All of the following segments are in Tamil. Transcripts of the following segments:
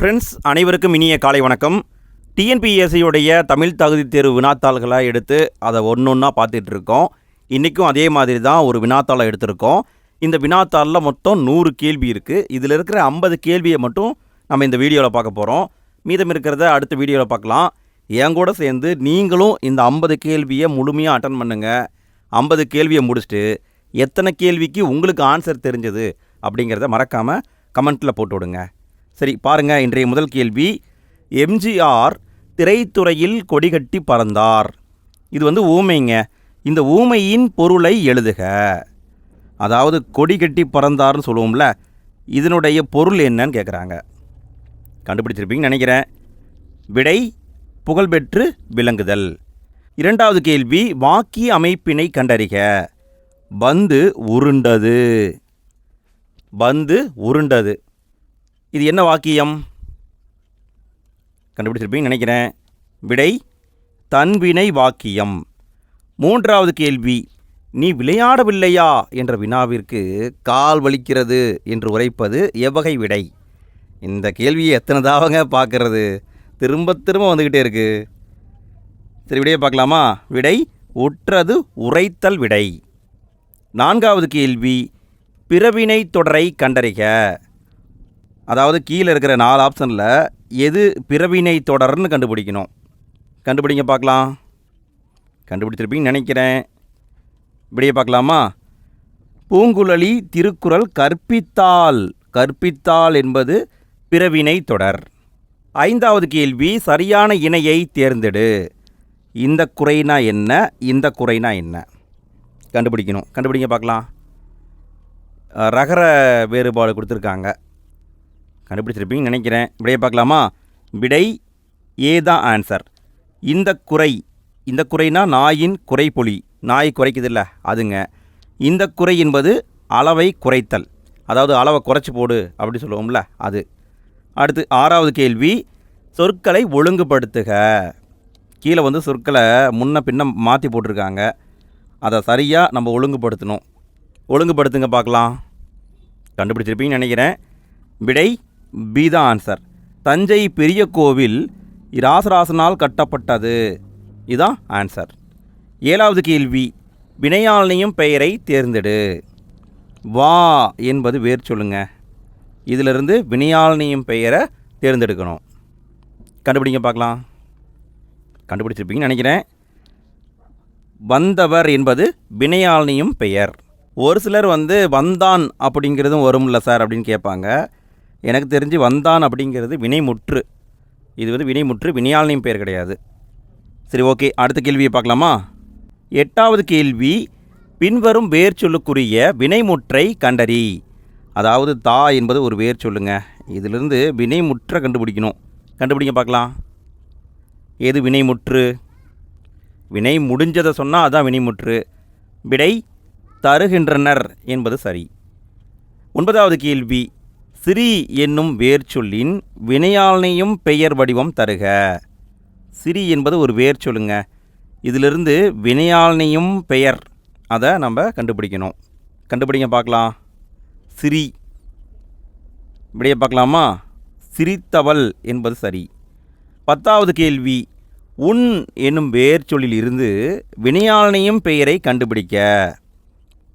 ஃப்ரெண்ட்ஸ் அனைவருக்கும் இனிய காலை வணக்கம். டிஎன்பிஎஸ்சியுடைய தமிழ் தகுதி தேர்வு வினாத்தாள்களை எடுத்து அதை ஒன்று ஒன்றா பார்த்துட்டு இருக்கோம். இன்றைக்கும் அதே மாதிரி தான் ஒரு வினாத்தாளை எடுத்திருக்கோம். இந்த வினாத்தாளில் மொத்தம் நூறு கேள்வி இருக்குது இதில் இருக்கிற ஐம்பது கேள்வியை மட்டும் நம்ம இந்த வீடியோவில் பார்க்க போகிறோம் மீதம் இருக்கிறத அடுத்த வீடியோவில் பார்க்கலாம். என் கூட சேர்ந்து நீங்களும் இந்த ஐம்பது கேள்வியை முழுமையாக அட்டன் பண்ணுங்கள் ஐம்பது கேள்வியை முடிச்சுட்டு எத்தனை கேள்விக்கு உங்களுக்கு ஆன்சர் தெரிஞ்சது அப்படிங்கிறத மறக்காமல் கமெண்ட்டில் போட்டு விடுங்க. சரி பாருங்கள் இன்றைய முதல் கேள்வி. எம்ஜிஆர் திரைத்துறையில் கொடிகட்டி பறந்தார். இது வந்து ஊமைங்க. இந்த ஊமையின் பொருளை எழுதுக. அதாவது கொடி கட்டி பறந்தார்னு சொல்லுவோம்ல இதனுடைய பொருள் என்னன்னு கேட்குறாங்க கண்டுபிடிச்சிருப்பீங்கன்னு நினைக்கிறேன். விடை புகழ்பெற்று விளங்குதல். இரண்டாவது கேள்வி வாக்கிய அமைப்பினை கண்டறிக. பந்து உருண்டது. பந்து உருண்டது. இது என்ன வாக்கியம்? கண்டுபிடிச்சிருப்பீங்கன்னு நினைக்கிறேன். விடை தன்வினை வாக்கியம். மூன்றாவது கேள்வி நீ விளையாடவில்லையா? என்ற வினாவிற்கு கால் வலிக்கிறது என்று உரைப்பது எவ்வகை விடை. இந்த கேள்வியை எத்தனை தாவங்க பார்க்கறது? திரும்ப திரும்ப வந்துக்கிட்டே இருக்கு. சரி விடையை பார்க்கலாமா? விடை உற்றது உரைத்தல் விடை. நான்காவது கேள்வி பிறவினை தொடரை கண்டறிக. அதாவது கீழே இருக்கிற நாலு ஆப்ஷனில் எது பிறவினை தொடர்னு கண்டுபிடிக்கணும். கண்டுபிடிங்க பார்க்கலாம். கண்டுபிடிச்சிருப்பீங்கன்னு நினைக்கிறேன். இப்படியே பார்க்கலாமா? பூங்குழலி திருக்குறள் கற்பித்தால் கற்பித்தால் என்பது பிறவினை தொடர். ஐந்தாவது கேள்வி சரியான இணையை தேர்ந்தெடு. இந்த குறைனா என்ன? இந்த குறைனா என்ன? கண்டுபிடிக்கணும். கண்டுபிடிங்க பார்க்கலாம். ரகர வேறுபாடு கொடுத்துருக்காங்க. கண்டுபிடிச்சிருப்பீங்கன்னு நினைக்கிறேன். விடையை பார்க்கலாமா? விடை ஏ தான் ஆன்சர் இந்த குறை இந்த குறைனா நாயின் குறைபொலி நாய் குறைக்குதில்ல அதுங்க. இந்த குறை என்பது அளவை குறைத்தல். அதாவது அளவை குறைச்சி போடு அப்படி சொல்லுவோம்ல அது. அடுத்து ஆறாவது கேள்வி சொற்களை ஒழுங்குபடுத்துக. கீழே வந்து சொற்களை முன்ன பின்ன மாற்றி போட்டிருக்காங்க. அதை சரியாக நம்ம ஒழுங்குபடுத்தணும். ஒழுங்குபடுத்துங்க பார்க்கலாம். கண்டுபிடிச்சிருப்பீங்கன்னு நினைக்கிறேன். விடை பி தான் ஆன்சர் தஞ்சை பெரிய கோவில் இராசராசனால் கட்டப்பட்டது. இதான் ஆன்சர் ஏழாவது கேள்வி வினையாளனையும் பெயரை தேர்ந்தெடு. வா என்பது வேர் சொல்லுங்க. இதிலிருந்து வினையாளனையும் பெயரை தேர்ந்தெடுக்கணும். கண்டுபிடிங்க பார்க்கலாம். கண்டுபிடிச்சிருப்பீங்கன்னு நினைக்கிறேன். வந்தவர் என்பது வினையாளனியும் பெயர். ஒரு சிலர் வந்து வந்தான் அப்படிங்கிறதும் வரும்ல சார் அப்படின்னு கேட்பாங்க. எனக்கு தெரிஞ்சு வந்தான் அப்படிங்கிறது வினைமுற்று. இது வந்து வினைமுற்று வினையாளனையும் பெயர் கிடையாது. சரி ஓகே. அடுத்த கேள்வியை பார்க்கலாமா? எட்டாவது கேள்வி பின்வரும் வேர் சொல்லுக்குரிய வினைமுற்றை கண்டறி. அதாவது தா என்பது ஒரு வேர் சொல்லுங்க. இதிலிருந்து வினைமுற்றை கண்டுபிடிக்கணும். கண்டுபிடிங்க பார்க்கலாம். எது வினைமுற்று? வினை முடிஞ்சதை சொன்னால் அதுதான் வினைமுற்று. விடை தருகின்றனர் என்பது சரி. ஒன்பதாவது கேள்வி சிறி என்னும் வேர் சொல்லின் வினையாளனையும் பெயர் வடிவம் தருக. சிறி என்பது ஒரு வேர் சொல்லுங்க இதிலிருந்து வினையாளனையும் பெயர் அதை நம்ம கண்டுபிடிக்கணும். கண்டுபிடிங்க பார்க்கலாம். சிரி இப்படியே பார்க்கலாமா? சிரித்தவள் என்பது சரி. பத்தாவது கேள்வி. உன் என்னும் வேர் சொல்லிலிருந்து வினையாளனையும் பெயரை கண்டுபிடிக்க.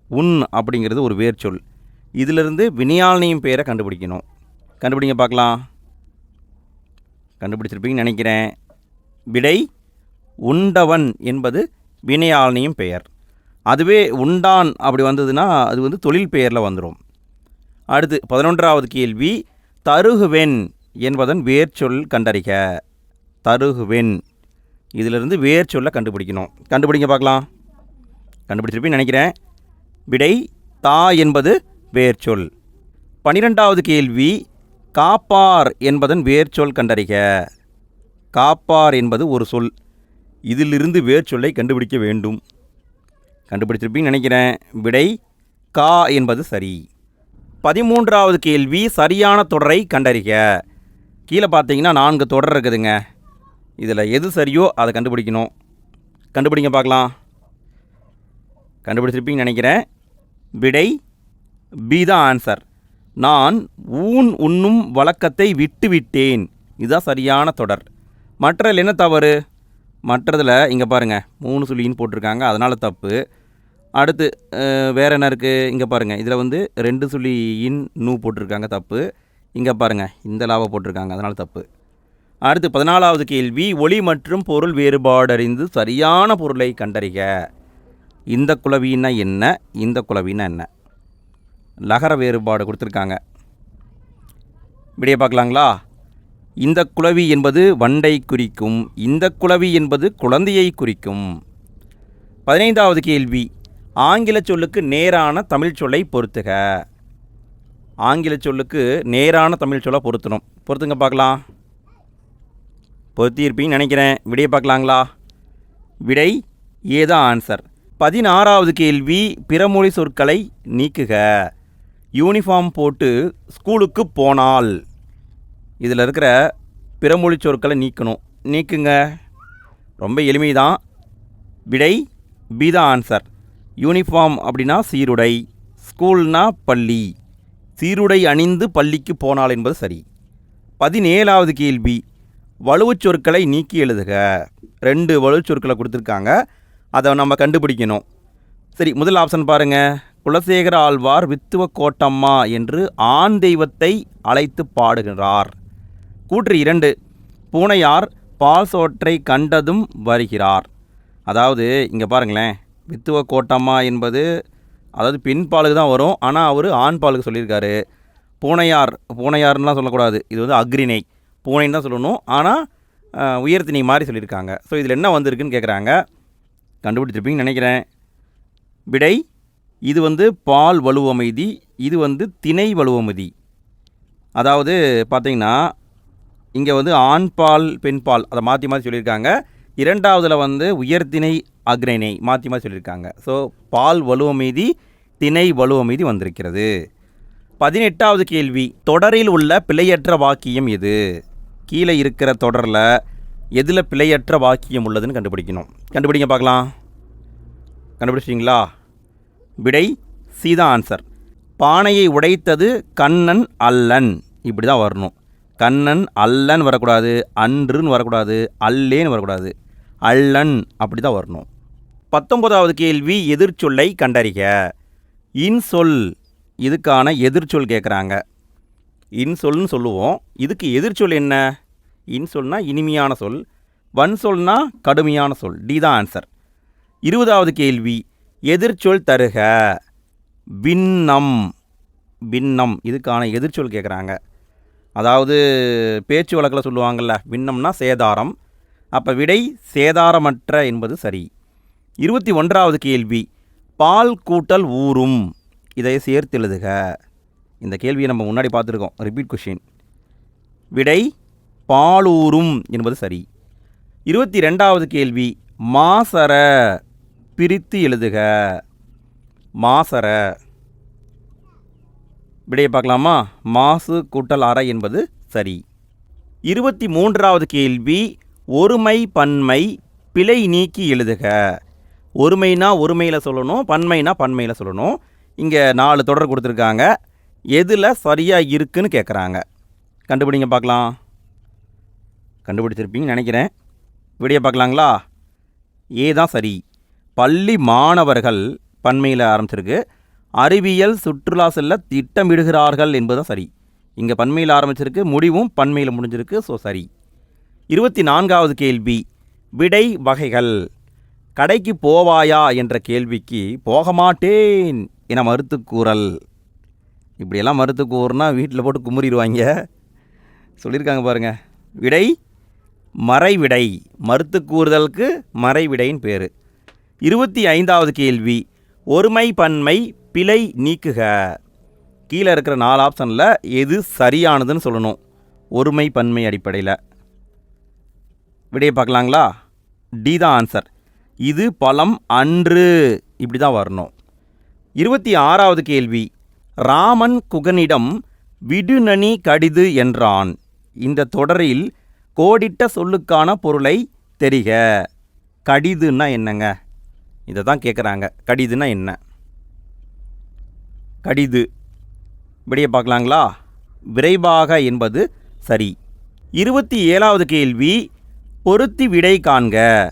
உன் அப்படிங்கிறது ஒரு வேர் சொல் இதிலிருந்து வினையாளனையும் பெயரை கண்டுபிடிக்கணும். கண்டுபிடிங்க பார்க்கலாம். கண்டுபிடிச்சிருப்பீங்கன்னு நினைக்கிறேன். விடை உண்டவன் என்பது வினையாளனையும் பெயர். அதுவே உண்டான் அப்படி வந்ததுன்னா அது வந்து தொழில் பெயரில் வந்துடும் அடுத்து பதினொன்றாவது கேள்வி தருகுவென் என்பதன் வேர்ச்சொல் கண்டறிக. தருகுவென் இதிலிருந்து வேர்ச்சொல்லை கண்டுபிடிக்கணும். கண்டுபிடிங்க பார்க்கலாம். கண்டுபிடிச்சிருப்பீன்னு நினைக்கிறேன். விடை தா என்பது வேர்ச்சொல். பனிரெண்டாவது கேள்வி காப்பார் என்பதன் வேர்ச்சொல் கண்டறிக. காப்பார் என்பது ஒரு சொல். இதிலிருந்து வேர்ச்சொல்லை கண்டுபிடிக்க வேண்டும். கண்டுபிடிச்சிருப்பீங்கன்னு நினைக்கிறேன். விடை கா என்பது சரி. பதிமூன்றாவது கேள்வி சரியான தொடரை கண்டறிக. கீழே பார்த்தீங்கன்னா நான்கு தொடர் இருக்குதுங்க. இதில் எது சரியோ அதை கண்டுபிடிக்கணும். கண்டுபிடிங்க பார்க்கலாம். கண்டுபிடிச்சிருப்பீங்கன்னு நினைக்கிறேன். விடை பி தான் ஆன்சர் நான் ஊன் உண்ணும் வழக்கத்தை விட்டுவிட்டேன். இதுதான் சரியான தொடர். மற்றதில் என்ன தவறு? மற்றதில் இங்கே பாருங்கள் மூணு சுழின்னு போட்டிருக்காங்க அதனால் தப்பு. அடுத்து வேறு வேற என்ன இருக்குது இங்கே பாருங்கள் இதில் வந்து ரெண்டு சுழியின் இன் நூ போட்டிருக்காங்க தப்பு. இங்கே பாருங்கள் இந்த லாவை போட்டிருக்காங்க அதனால் தப்பு. அடுத்து பதினாலாவது கேள்வி ஒளி மற்றும் பொருள் வேறுபாடு அறிந்து சரியான பொருளை கண்டறிக. இந்த குலவின்னா என்ன? இந்த குலவின்னா என்ன? லகர வேறுபாடு கொடுத்துருக்காங்க. விடைய பார்க்கலாங்களா? இந்த குளவி என்பது வண்டை குறிக்கும் இந்த குளவி என்பது குழந்தையை குறிக்கும். பதினைந்தாவது கேள்வி ஆங்கில சொல்லுக்கு நேரான தமிழ் சொல்லை பொருத்துக. ஆங்கில சொல்லுக்கு நேரான தமிழ் சொல்லை பொருத்தணும். பொருத்துங்க பார்க்கலாம். பொருத்தியிருப்பீங்கன்னு நினைக்கிறேன். விடையை பார்க்கலாங்களா? விடை ஏதான் ஆன்சர். பதினாறாவது கேள்வி பிறமொழி சொற்களை நீக்குக. யூனிஃபார்ம் போட்டு ஸ்கூலுக்கு போனால் இதில் இருக்கிற பிறமொழி சொற்களை நீக்கணும். நீக்குங்க. ரொம்ப எளிமைதான். விடை பி தான் ஆன்சர் யூனிஃபார்ம் அப்படின்னா சீருடை ஸ்கூல்னா பள்ளி. சீருடை அணிந்து பள்ளிக்கு போனால் என்பது சரி. பதினேழாவது கேள்வி. வலுவுச் சொற்களை நீக்கி எழுதுக. ரெண்டு வலுவுச் சொற்களை கொடுத்துருக்காங்க. அதை நம்ம கண்டுபிடிக்கணும். சரி முதல் ஆப்ஷன் பாருங்கள் குலசேகர ஆழ்வார் வித்துவ கோட்டம்மா என்று ஆண் தெய்வத்தை அழைத்து பாடுகிறார். கூற்று இரண்டு. பூனையார் பால் சோற்றை கண்டதும் வருகிறார். அதாவது இங்கே பாருங்களேன். வித்துவ கோட்டம்மா என்பது அதாவது பெண் பாலுக்கு தான் வரும். ஆனால் அவர் ஆண் பாலுக்கு சொல்லியிருக்காரு. பூனையார் பூனையார்லாம் சொல்லக்கூடாது. இது வந்து அக்ரிணை. பூனைன்னு தான் சொல்லணும். ஆனால் அஹ், மாதிரி சொல்லியிருக்காங்க. ஸோ இதில் என்ன வந்திருக்குன்னு கேட்குறாங்க கண்டுபிடிச்சிருப்பீங்கன்னு நினைக்கிறேன். விடை இது வந்து பால் வலுவமைதி இது வந்து திணை வலுவமைதி. அதாவது பார்த்தீங்கன்னா இங்கே வந்து ஆண் பால் பெண் பால் அதை மாற்றி மாற்றி சொல்லியிருக்காங்க. இரண்டாவதில் வந்து உயர்திணை அக்ரைனை மாற்றி மாற்றி சொல்லியிருக்காங்க. ஸோ பால் வலுவமைதி திணை வலுவமைதி வந்திருக்கிறது. பதினெட்டாவது கேள்வி தொடரில் உள்ள பிழையற்ற வாக்கியம் எது? கீழே இருக்கிற தொடரில் எதில் பிழையற்ற வாக்கியம் உள்ளதுன்னு கண்டுபிடிக்கணும். கண்டுபிடிங்க பார்க்கலாம். கண்டுபிடிச்சிட்டிங்களா? விடை சீதா ஆன்சர் பானையை உடைத்தது கண்ணன் அல்லன். இப்படி தான் வரணும். கண்ணன் அல்லன் வரக்கூடாது அன்றுன்னு வரக்கூடாது அல்லேன்னு வரக்கூடாது. அல்லன் அப்படி தான் வரணும். பத்தொன்பதாவது கேள்வி எதிர்ச்சொல்லை கண்டறிக. இன்சொல் இதுக்கான எதிர்ச்சொல் கேட்குறாங்க இன்சொல்னு சொல்லுவோம். இதுக்கு எதிர்ச்சொல் என்ன? இன்சொல்னா இனிமையான சொல். வன் சொல்னா கடுமையான சொல். டி தான் ஆன்சர் இருபதாவது கேள்வி எதிர்ச்சொல் தருக. பின்னம். பின்னம். இதுக்கான எதிர்ச்சொல் கேட்குறாங்க அதாவது பேச்சு வழக்கில் சொல்லுவாங்கள்ல பின்னம்னா சேதாரம். அப்போ விடை சேதாரமற்ற என்பது சரி. இருபத்தி ஒன்றாவது கேள்வி. பால் கூட்டல் ஊறும். இதை சேர்த்து எழுதுக. இந்த கேள்வியை நம்ம முன்னாடி பார்த்துருக்கோம். ரிப்பீட் கொஷின் விடை பாலூரும் என்பது சரி. இருபத்தி ரெண்டாவது கேள்வி. மாசர பிரித்து எழுதுக. மாசர. விடையை பார்க்கலாமா? மாசு கூட்டல் அறை என்பது சரி. இருபத்தி மூன்றாவது கேள்வி ஒருமை பன்மை பிழை நீக்கி எழுதுக. ஒருமைனா ஒருமையில் சொல்லணும் பன்மைனா பன்மையில் சொல்லணும். இங்கே நாலு தொடர் கொடுத்துருக்காங்க. எதில் சரியாக இருக்குன்னு கேட்குறாங்க கண்டுபிடிங்க பார்க்கலாம். கண்டுபிடிச்சிருப்பீங்கன்னு நினைக்கிறேன். விடிய பார்க்கலாங்களா? ஏ தான் சரி. பள்ளி மாணவர்கள் பன்மையில் ஆரம்பிச்சிருக்கு. அறிவியல் சுற்றுலா செல்ல திட்டமிடுகிறார்கள் என்பதுதான் சரி. இங்கே பன்மையில் ஆரம்பிச்சிருக்கு முடிவும் பன்மையில் முடிஞ்சிருக்கு ஸோ சரி. இருபத்தி நான்காவது கேள்வி விடை வகைகள். கடைக்கு போவாயா என்ற கேள்விக்கு போக மாட்டேன் என மறுத்து கூறல் இப்படியெல்லாம் மறுத்து கூறுனா வீட்டில் போட்டு குமுறிடுவாங்க. சொல்லியிருக்காங்க பாருங்க. விடை மறைவிடை. மறுத்து கூறுதலுக்கு மறைவிடைன்னு பேர். இருபத்தி ஐந்தாவது கேள்வி ஒருமை பன்மை பிழை நீக்குக. கீழே இருக்கிற நாலு ஆப்ஷனில் எது சரியானதுன்னு சொல்லணும். ஒருமை பன்மை அடிப்படையில். விடையை பார்க்கலாங்களா? டி தான் ஆன்சர் இது பழம் அன்று. இப்படி தான் வரணும். இருபத்தி ஆறாவது கேள்வி ராமன் குகனிடம் விடுநனி கடிது என்றான். இந்த தொடரில் கோடிட்ட சொல்லுக்கான பொருளை தெரிக. கடிதுன்னா என்னங்க? இதை தான் கேட்குறாங்க. கடிதுன்னா என்ன? கடிது. இப்படியே பார்க்கலாங்களா? விரைவாக என்பது சரி. இருபத்தி ஏழாவது கேள்வி பொருத்தி விடை காண்க.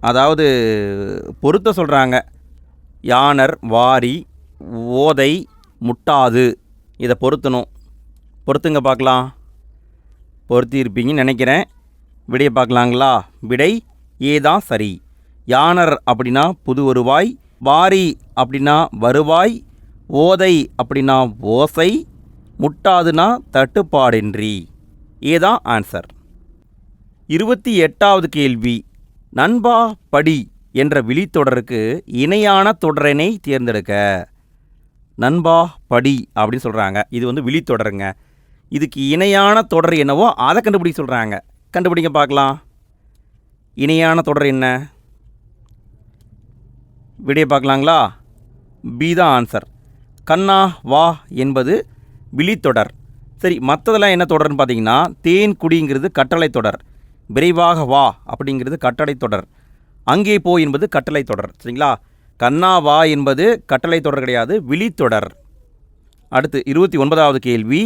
அதாவது பொருத்த சொல்கிறாங்க யானர் வாரி ஓதை முட்டாது. இதை பொருத்தணும். பொருத்துங்க பார்க்கலாம். பொருத்தி இருப்பீங்கன்னு நினைக்கிறேன். விடையை பார்க்கலாங்களா? விடை ஏதான் சரி. யானர் அப்படின்னா புது வருவாய் வாரி அப்படின்னா வருவாய் ஓதை அப்படின்னா ஓசை முட்டாதுன்னா தட்டுப்பாடின்றி. ஏதான் ஆன்சர். இருபத்தி எட்டாவது கேள்வி நண்பா படி என்ற விழித்தொடருக்கு இணையான தொடரினை தேர்ந்தெடுக்க. நண்பா படி அப்படின்னு சொல்கிறாங்க இது வந்து விழித்தொடருங்க. இதுக்கு இணையான தொடர் என்னவோ அதை கண்டுபிடிக்க சொல்கிறாங்க கண்டுபிடிங்க பார்க்கலாம். இணையான தொடர் என்ன? விடைய பார்க்கலாங்களா? பி தான் ஆன்சர் கண்ணா வா என்பது விழித்தொடர். சரி மற்றதெல்லாம் என்ன தொடர்னு பார்த்தீங்கன்னா தேன் குடிங்கிறது கட்டளை தொடர். விரைவாக வா அப்படிங்கிறது கட்டளை தொடர். அங்கே போ என்பது கட்டளை தொடர். சரிங்களா? கண்ணா வா என்பது கட்டளை தொடர் கிடையாது விழித்தொடர். அடுத்து இருபத்தி ஒன்பதாவது கேள்வி.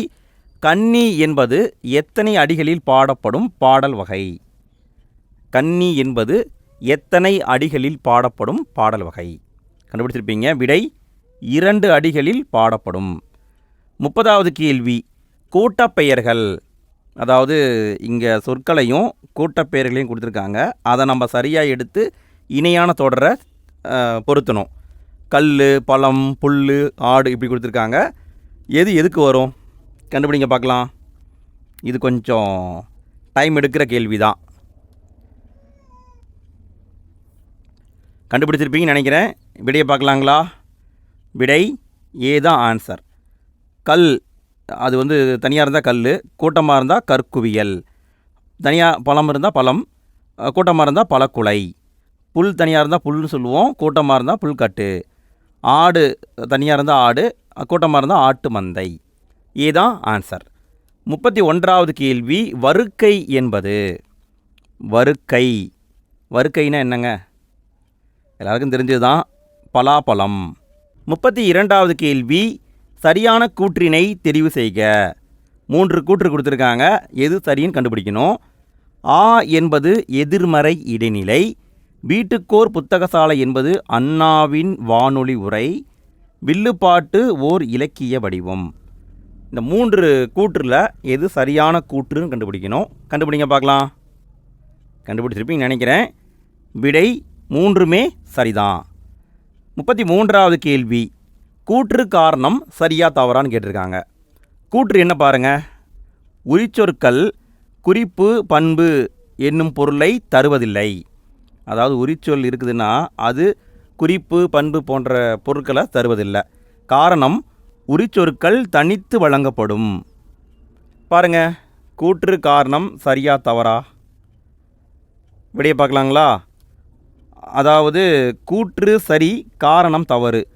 கன்னி என்பது எத்தனை அடிகளில் பாடப்படும் பாடல் வகை? கன்னி என்பது எத்தனை அடிகளில் பாடப்படும் பாடல் வகை? கண்டுபிடிச்சிருப்பீங்க. விடை இரண்டு அடிகளில் பாடப்படும். முப்பதாவது கேள்வி கூட்டப்பெயர்கள். அதாவது இங்கே சொற்களையும் கூட்டப்பெயர்களையும் கொடுத்துருக்காங்க. அதை நம்ம சரியாக எடுத்து இணையான தொடரை பொருத்தணும். கல் பழம் புல் ஆடு இப்படி கொடுத்துருக்காங்க. எது எதுக்கு வரும்? கண்டுபிடிங்க பார்க்கலாம். இது கொஞ்சம் டைம் எடுக்கிற கேள்வி தான் கண்டுபிடிச்சிருப்பீங்கன்னு நினைக்கிறேன். விடையை பார்க்கலாங்களா? விடை ஏ தான் ஆன்சர் கல் அது வந்து தனியாக இருந்தால் கல் கூட்டமாக இருந்தால் கற்குவியல். தனியாக பழம் இருந்தால் பழம் கூட்டமாக இருந்தால் பழக்குலை. புல் தனியாக இருந்தால் புல்னு சொல்லுவோம் கூட்டமாக இருந்தால் புல்கட்டு. ஆடு தனியாக இருந்தால் ஆடு கூட்டமாக இருந்தால் ஆட்டு மந்தை. ஏதான் ஆன்சர் முப்பத்தி ஒன்றாவது கேள்வி வருக்கை என்பது. வருக்கை வருக்கைனா என்னங்க? எல்லாருக்கும் தெரிஞ்சது தான் பலாப்பழம். முப்பத்தி இரண்டாவது கேள்வி சரியான கூற்றினை தெரிவு செய்க. மூன்று கூற்று கொடுத்துருக்காங்க. எது சரின்னு கண்டுபிடிக்கணும். ஆ என்பது எதிர்மறை இடைநிலை. வீட்டுக்கோர் புத்தகசாலை என்பது அண்ணாவின் வானொலி உரை. வில்லுப்பாட்டு ஓர் இலக்கிய வடிவம். இந்த மூன்று கூற்றில் எது சரியான கூற்றுன்னு கண்டுபிடிக்கணும். கண்டுபிடிங்க பார்க்கலாம். கண்டுபிடிச்சிருப்பீங்க நினைக்கிறேன். விடை மூன்றுமே சரிதான். முப்பத்தி மூன்றாவது கேள்வி கூற்று காரணம் சரியா தவறான்னு கேட்டிருக்காங்க. கூற்று என்ன பாருங்க? உரிச்சொற்கள் குறிப்பு பண்பு என்னும் பொருளை தருவதில்லை. அதாவது உரிச்சொல் இருக்குதுன்னா அது குறிப்பு பண்பு போன்ற பொருட்களை தருவதில்லை. காரணம் உரிச்சொற்கள் தனித்து வழங்கப்படும். பாருங்க கூற்று காரணம் சரியா தவறா? விடைய பார்க்கலாங்களா? அதாவது கூற்று சரி காரணம் தவறு.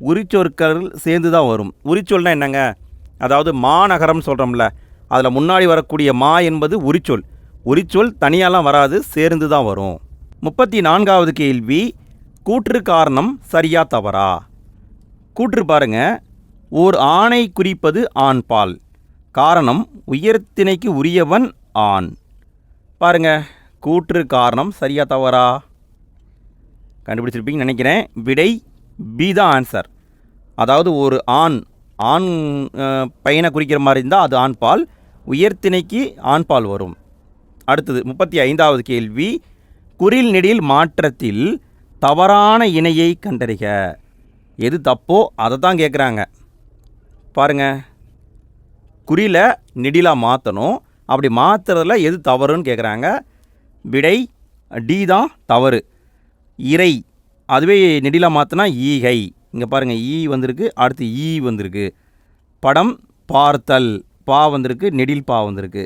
உரிச்சொற்கள் சேர்ந்து தான் வரும். உரிச்சொல்னா என்னங்க? அதாவது மாநகரம் சொல்கிறோம்ல அதில் முன்னாடி வரக்கூடிய மா என்பது உரிச்சொல். உரிச்சொல் தனியாலாம் வராது சேர்ந்து தான் வரும். முப்பத்தி நான்காவது கேள்வி கூற்று காரணம் சரியா தவறா? கூற்று பாருங்க ஓர் ஆணை குறிப்பது ஆண் பால். காரணம் உயர்த்திணைக்கு உரியவன் ஆண். பாருங்க கூற்று காரணம் சரியா தவறா? கண்டுபிடிச்சிருப்பீங்கன்னு நினைக்கிறேன். விடை பி தான் ஆன்சர் அதாவது ஒரு ஆண் ஆண் பையனை குறிக்கிற மாதிரி இருந்தால் அது ஆண் பால் உயர்த்திணைக்கு ஆண் பால் வரும். அடுத்தது முப்பத்தி ஐந்தாவது கேள்வி குறில் நெடில் மாற்றத்தில் தவறான இணையை கண்டறிக. எது தப்போ அதை தான் கேட்குறாங்க பாருங்க. குறியில் நெடிலாக மாற்றணும் அப்படி மாற்றுறதுல எது தவறுன்னு கேட்குறாங்க விடை டி தான் தவறு. இறை அதுவே நெடிலாக மாற்றினா ஈகை. இங்கே பாருங்கள் ஈ வந்திருக்கு அடுத்து ஈ வந்திருக்கு. படம் பார்த்தல் பா வந்திருக்கு நெடில் பா வந்திருக்கு.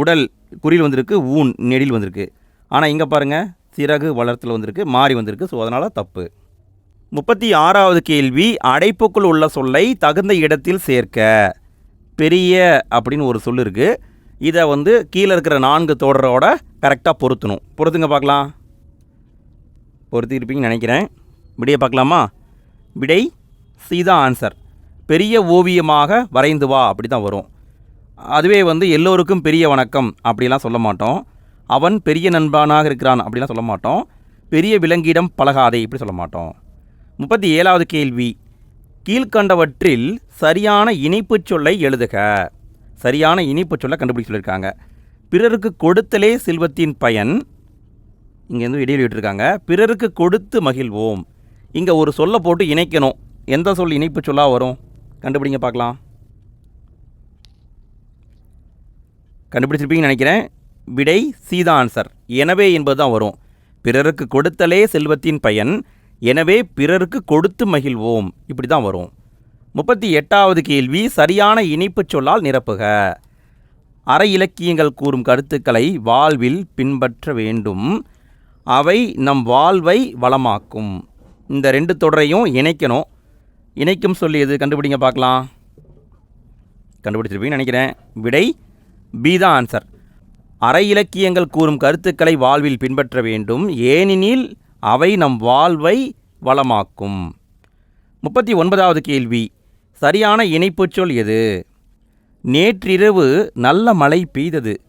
உடல் குறில் வந்திருக்கு ஊன் நெடில் வந்திருக்கு. ஆனால் இங்கே பாருங்கள் சிறகு வளர்த்தல் வந்திருக்கு மாறி வந்திருக்கு ஸோ அதனால் தப்பு. முப்பத்தி ஆறாவது கேள்வி அடைப்புக்குள் உள்ள சொல்லை தகுந்த இடத்தில் சேர்க்க. பெரிய அப்படின்னு ஒரு சொல் இருக்குது இதை வந்து கீழே இருக்கிற நான்கு தொடரோட கரெக்டாக பொருத்தணும். பொருத்துங்க பார்க்கலாம். பொறுத்திருப்பீங்கன்னு நினைக்கிறேன். விடையை பார்க்கலாமா? விடை சீதா ஆன்சர் பெரிய ஓவியமாக வரைந்து வா அப்படி தான் வரும். அதுவே வந்து எல்லோருக்கும் பெரிய வணக்கம் அப்படிலாம் சொல்ல மாட்டோம். அவன் பெரிய நண்பனாக இருக்கிறான் அப்படிலாம் சொல்ல மாட்டோம். பெரிய விலங்கிடம் பழகாதே இப்படி சொல்ல மாட்டோம். முப்பத்தி ஏழாவது கேள்வி. கீழ்கண்டவற்றில் சரியான இனிப்புச் சொல்லை எழுதுக. சரியான இனிப்புச் சொல்லை கண்டுபிடிக்க சொல்லியிருக்காங்க. பிறருக்கு கொடுத்தலே செல்வத்தின் பயன் இங்கேருந்து இடையில் விட்டுருக்காங்க. பிறருக்கு கொடுத்து மகிழ்வோம். இங்கே ஒரு சொல்லை போட்டு இணைக்கணும். எந்த சொல் இணைப்பு சொல்லாக வரும்? கண்டுபிடிங்க பார்க்கலாம். கண்டுபிடிச்சிருப்பீங்கன்னு நினைக்கிறேன். விடை சீதா ஆன்சர் எனவே என்பது தான் வரும். பிறருக்கு கொடுத்தலே செல்வத்தின் பயன். எனவே பிறருக்கு கொடுத்து மகிழ்வோம். இப்படி தான் வரும். முப்பத்தி எட்டாவது கேள்வி சரியான இணைப்புச் சொல்லால் நிரப்புக. அற இலக்கியங்கள் கூறும் கருத்துக்களை வாழ்வில் பின்பற்ற வேண்டும். அவை நம் வாழ்வை வளமாக்கும். இந்த ரெண்டு தொடரையும் இணைக்கணும். இணைக்கும் சொல்லி எது கண்டுபிடிங்க பார்க்கலாம். கண்டுபிடிச்சிருப்பீங்கன்னு நினைக்கிறேன். விடை பி தான் ஆன்சர் அரை இலக்கியங்கள் கூறும் கருத்துக்களை வாழ்வில் பின்பற்ற வேண்டும். ஏனெனில் அவை நம் வாழ்வை வளமாக்கும். முப்பத்தி ஒன்பதாவது கேள்வி. சரியான இணைப்புச் சொல் எது? நேற்றிரவு நல்ல மழை பெய்தது.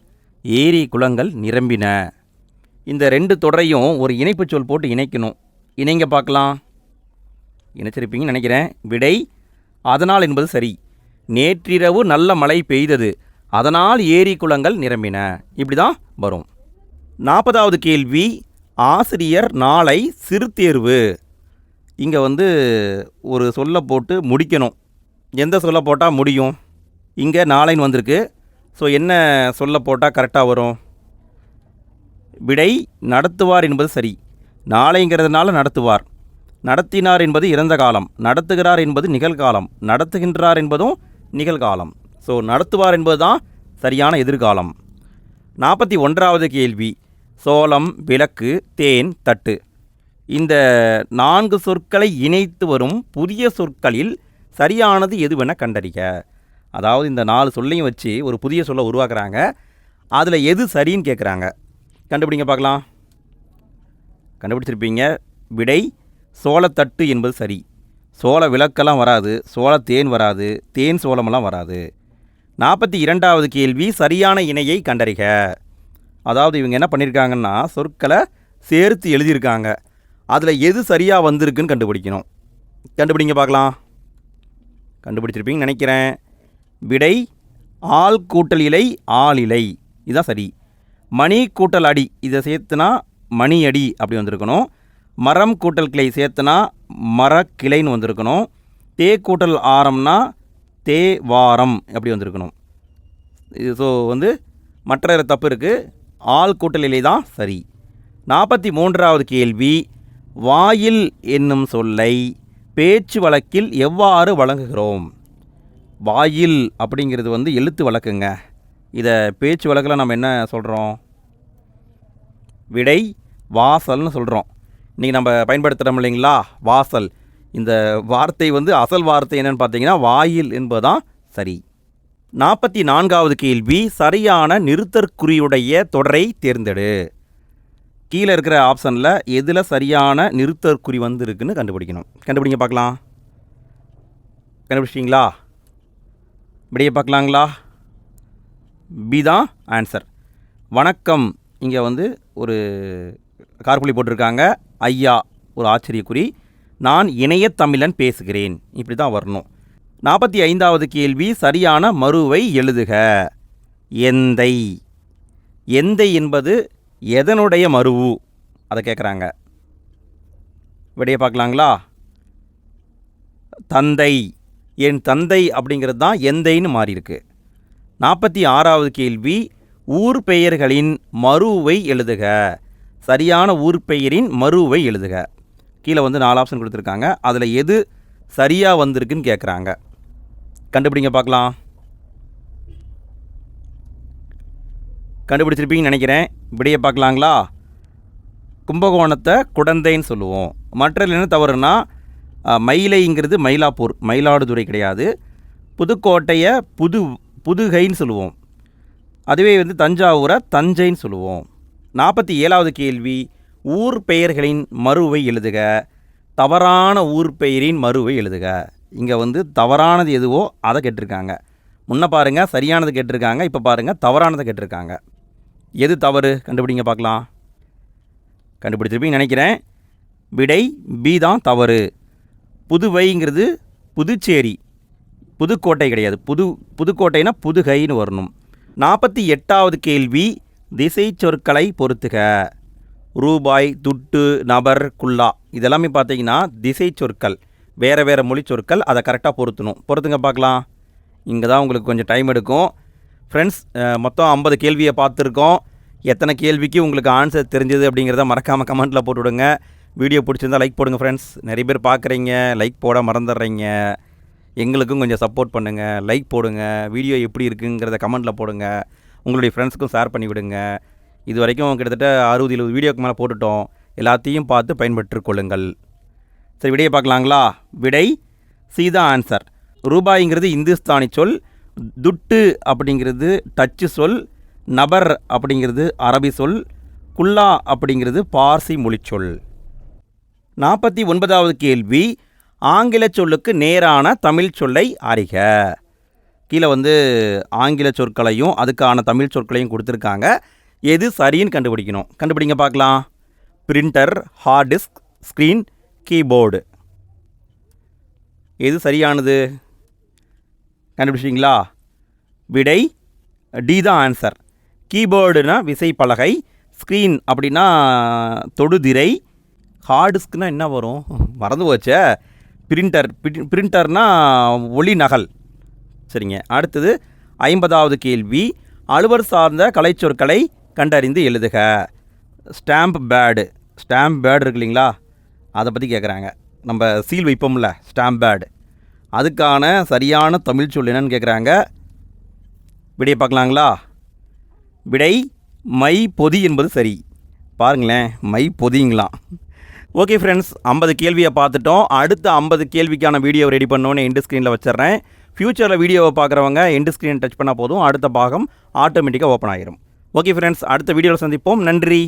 ஏரி குளங்கள் நிரம்பின. இந்த ரெண்டு தொடரையும் ஒரு இணைப்புச் சொல் போட்டு இணைக்கணும். இணைங்க பார்க்கலாம். இணைச்சிருப்பீங்கன்னு நினைக்கிறேன். விடை அதனால் என்பது சரி. நேற்றிரவு நல்ல மழை பெய்தது. அதனால் ஏரி குளங்கள் நிரம்பின. இப்படி தான் வரும். நாற்பதாவது கேள்வி ஆசிரியர் நாளை சிறுதேர்வு இங்கே வந்து ஒரு சொல்ல போட்டு முடிக்கணும். எந்த சொல்ல போட்டால் முடியும்? இங்கே நாளைன்னு வந்திருக்கு. ஸோ என்ன சொல்ல போட்டால் கரெக்டாக வரும்? விடை நடத்துவார் என்பது சரி. நாளைங்கிறதுனால நடத்துவார். நடத்தினார் என்பது இறந்த காலம். நடத்துகிறார் என்பது நிகழ்காலம். நடத்துகின்றார் என்பதும் நிகழ்காலம். ஸோ நடத்துவார் என்பது தான் சரியான எதிர்காலம். நாற்பத்தி ஒன்றாவது கேள்வி. சோளம் விளக்கு தேன் தட்டு. இந்த நான்கு சொற்களை இணைத்து வரும் புதிய சொற்களில் சரியானது எதுவென கண்டறிக. அதாவது இந்த நாலு சொல்லையும் வச்சு ஒரு புதிய சொல்லை உருவாக்குறாங்க. அதில் எது சரின்னு கேட்குறாங்க கண்டுபிடிங்க பார்க்கலாம். கண்டுபிடிச்சிருப்பீங்க. விடை சோளத்தட்டு என்பது சரி. சோள விளக்கெல்லாம் வராது. சோள தேன் வராது. தேன் சோளமெல்லாம் வராது. நாற்பத்தி இரண்டாவது கேள்வி சரியான இணையை கண்டறிக. அதாவது இவங்க என்ன பண்ணியிருக்காங்கன்னா சொற்களை சேர்த்து எழுதியிருக்காங்க. அதில் எது சரியாக வந்திருக்குன்னு கண்டுபிடிக்கணும். கண்டுபிடிங்க பார்க்கலாம். கண்டுபிடிச்சிருப்பீங்கன்னு நினைக்கிறேன். விடை ஆள் கூட்டல் இலை ஆள் இலை. இதுதான் சரி. மணி கூட்டல் அடி இதை சேர்த்துனா மணி அடி அப்படி வந்திருக்கணும். மரம் கூட்டல் கிளை சேர்த்துனா மரக்கிளைன்னு வந்திருக்கணும். தே கூட்டல் ஆரம்னா தே வாரம் அப்படி வந்திருக்கணும். இது ஸோ வந்து மற்ற தப்பு இருக்குது ஆள் கூட்டலிலே தான் சரி. நாற்பத்தி மூன்றாவது கேள்வி வாயில் என்னும் சொல்லை பேச்சு வழக்கில் எவ்வாறு வழங்குகிறோம்? வாயில் அப்படிங்கிறது வந்து எழுத்து வழக்குங்க. இதை பேச்சு வழக்கில் நம்ம என்ன சொல்கிறோம் விடை வாசல்னு சொல்கிறோம் இன்றைக்கி நம்ம பயன்படுத்துகிறோம் இல்லைங்களா? வாசல். இந்த வார்த்தை வந்து அசல் வார்த்தை என்னென்னு பார்த்தீங்கன்னா வாயில் என்பதுதான் சரி. நாற்பத்தி நான்காவது கேள்வி சரியான நிறுத்தற்குறியுடைய தொடரை தேர்ந்தெடு. கீழே இருக்கிற ஆப்ஷனில் எதில் சரியான நிறுத்தற்குறி வந்திருக்குன்னு கண்டுபிடிக்கணும். கண்டுபிடிங்க பார்க்கலாம். கண்டுபிடிச்சிட்டிங்களா? விடையை பார்க்கலாங்களா? பி தான் ஆன்சர். வணக்கம். இங்கே வந்து ஒரு கார்புலி போட்டிருக்காங்க. ஐயா ஒரு ஆச்சரியக்குறி. நான் இணையத் தமிழன் பேசுகிறேன். இப்படி தான் வரணும். நாற்பத்தி ஐந்தாவது கேள்வி சரியான மறுவை எழுதுக. எந்தை. எந்தை என்பது எதனுடைய மருவு அதை கேட்குறாங்க விடையை பார்க்கலாங்களா? தந்தை. என் தந்தை அப்படிங்கிறது தான் எந்தைன்னு மாறியிருக்கு. நாற்பத்தி ஆறாவது கேள்வி ஊர் பெயர்களின் மறுவை எழுதுக. சரியான ஊர் பெயரின் மறுவை எழுதுக. கீழே வந்து நாலு ஆப்ஷன் கொடுத்துருக்காங்க. அதில் எது சரியாக வந்திருக்குன்னு கேட்குறாங்க கண்டுபிடிங்க பார்க்கலாம். கண்டுபிடிச்சிருப்பீங்கன்னு நினைக்கிறேன். இப்படியே பார்க்கலாங்களா? கும்பகோணத்தை குடந்தைன்னு சொல்லுவோம். மற்ற என்ன தவறுனா மயிலைங்கிறது மயிலாப்பூர் மயிலாடுதுறை கிடையாது. புதுக்கோட்டையை புது புதுகைன்னு சொல்லுவோம். அதுவே வந்து தஞ்சாவூரை தஞ்சைன்னு சொல்லுவோம். நாற்பத்தி ஏழாவது கேள்வி ஊர் பெயர்களின் மறுவை எழுதுக. தவறான ஊர் பெயரின் மறுவை எழுதுக. இங்கே வந்து தவறானது எதுவோ அதை கேட்டிருக்காங்க. முன்ன பாருங்கள் சரியானது கேட்டிருக்காங்க இப்போ பாருங்கள் தவறானதை கேட்டிருக்காங்க. எது தவறு? கண்டுபிடிங்க பார்க்கலாம். கண்டுபிடிச்சிருப்பீங்கன்னு நினைக்கிறேன். விடை பி தான் தவறு. புதுவைங்கிறது புதுச்சேரி. புதுக்கோட்டை கிடையாது. புது புதுக்கோட்டைனா புதுகைன்னு வரணும். நாற்பத்தி எட்டாவது கேள்வி திசை சொற்களை பொறுத்துக. ரூபாய் துட்டு நபர் குல்லா. இதெல்லாமே பார்த்தீங்கன்னா திசை சொற்கள். வேறு வேறு மொழி சொற்கள். அதை கரெக்டாக பொருத்தணும். பொறுத்துங்க பார்க்கலாம். இங்கே தான் உங்களுக்கு கொஞ்சம் டைம் எடுக்கும். ஃப்ரெண்ட்ஸ் மொத்தம் ஐம்பது கேள்வியை பார்த்துருக்கோம். எத்தனை கேள்விக்கு உங்களுக்கு ஆன்சர் தெரிஞ்சது அப்படிங்கிறத மறக்காமல் கமெண்ட்டில் போட்டு விடுங்க வீடியோ பிடிச்சிருந்தா லைக் போடுங்க ஃப்ரெண்ட்ஸ் நிறைய பேர் பார்க்குறீங்க. லைக் போட மறந்துடுறீங்க. எங்களுக்கும் கொஞ்சம் சப்போர்ட் பண்ணுங்கள் லைக் போடுங்கள் வீடியோ எப்படி இருக்குங்கிறத கமெண்ட்டில் போடுங்க உங்களுடைய ஃப்ரெண்ட்ஸுக்கும் ஷேர் பண்ணி விடுங்க. இது வரைக்கும் கிட்டத்தட்ட அறுபது எழுபது வீடியோக்கு மேலே போட்டுட்டோம். எல்லாத்தையும் பார்த்து பயன்பெற்றுக் கொள்ளுங்கள். சரி விடையை பார்க்கலாங்களா? விடை சீதா ஆன்சர் ரூபாய்ங்கிறது இந்துஸ்தானி சொல் துட்டு அப்படிங்கிறது டச்சு சொல் நபர் அப்படிங்கிறது அரபி சொல் குல்லா அப்படிங்கிறது பார்சி மொழிச்சொல் நாற்பத்தி ஒன்பதாவது கேள்வி ஆங்கில சொல்லுக்கு நேரான தமிழ் சொல்லை அறிக. கீழே வந்து ஆங்கில சொற்களையும் அதுக்கான தமிழ் சொற்களையும் கொடுத்துருக்காங்க. எது சரின்னு கண்டுபிடிக்கணும். கண்டுபிடிங்க பார்க்கலாம். Printer hard disk screen keyboard. எது சரியானது? கண்டுபிடிச்சிங்களா விடை டி தான் ஆன்சர். கீபோர்டுனா விசைப்பலகை ஸ்க்ரீன் அப்படின்னா தொடுதிரை ஹார்ட் டிஸ்க்னால் என்ன வரும்? மறந்து போச்சே. பிரிண்டர் பிரிண்டர்னா ஒளி நகல். சரிங்க. அடுத்தது ஐம்பதாவது கேள்வி. அலுவல் சார்ந்த கலைச்சொற்களை கண்டறிந்து எழுதுக. Stamp pad. ஸ்டாம்ப் பேடு இருக்கு இல்லைங்களா? அதை பற்றி கேட்குறாங்க நம்ம சீல் வைப்போம்ல ஸ்டாம்ப் பேடு. அதுக்கான சரியான தமிழ் சொல் என்னன்னு கேட்குறாங்க விடையை பார்க்கலாங்களா? விடை மை பொதி என்பது சரி. பாருங்களேன் மை பொதிங்களாம். ஓகே ஃப்ரெண்ட்ஸ் ஐம்பது கேள்வியை பார்த்துட்டோம். அடுத்த ஐம்பது கேள்விக்கான வீடியோ ரெடி பண்ணோன்னு எண்டு ஸ்க்ரீனில் வச்சிடுறேன். ஃப்யூச்சரில் வீடியோவை பார்க்குறவங்க எண்டு ஸ்க்ரீன் டச் பண்ணால் போதும். அடுத்த பாகம் ஆட்டோமேட்டிக்காக ஓப்பன் ஆகிரும் ஓகே ஃப்ரெண்ட்ஸ் அடுத்த வீடியோவில் சந்திப்போம். நன்றி.